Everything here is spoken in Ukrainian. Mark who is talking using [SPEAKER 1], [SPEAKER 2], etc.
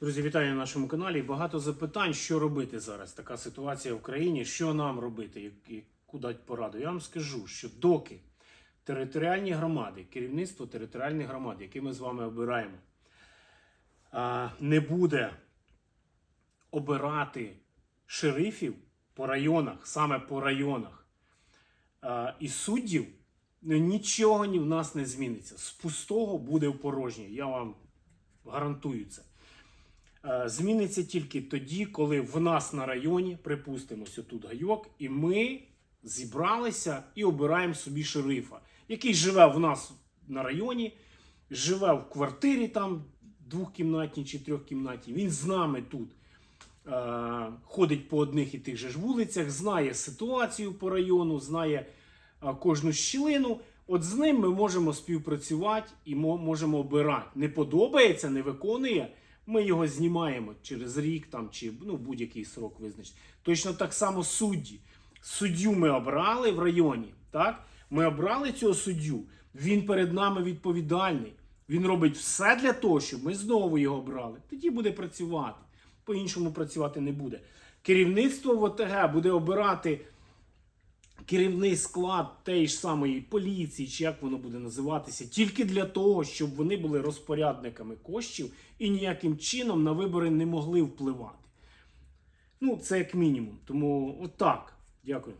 [SPEAKER 1] Друзі, вітаю на нашому каналі. Багато запитань, що робити зараз. Така ситуація в країні. Що нам робити, яку дати пораду? Я вам скажу, що доки територіальні громади, керівництво територіальних громад, які ми з вами обираємо, не буде обирати шерифів по районах, саме по районах, і суддів, ну, нічого ні в нас не зміниться. З пустого буде в порожнє. Я вам гарантую це. Е, Зміниться тільки тоді, коли в нас на районі, припустимося тут гайок, і ми зібралися і обираємо собі шерифа, який живе в нас на районі, живе в квартирі там двохкімнатній чи трьохкімнатній. Він з нами тут е, ходить по одних і тих же ж вулицях, знає ситуацію по району, знає е, кожну щілину. От з ним ми можемо співпрацювати і можемо обирати. Не подобається, не виконує. Ми його знімаємо через рік там чи ну, будь-який срок визначений. Точно так само судді. Суддю ми обрали в районі. Так? Ми обрали цього суддю. Він перед нами відповідальний. Він робить все для того, щоб ми знову його обрали. Тоді буде працювати. По-іншому працювати не буде. Керівництво в ОТГ буде обирати керівний склад тієї ж самої поліції, чи як воно буде називатися, тільки для того, щоб вони були розпорядниками коштів і ніяким чином на вибори не могли впливати. Ну, це як мінімум. Тому отак. Дякую.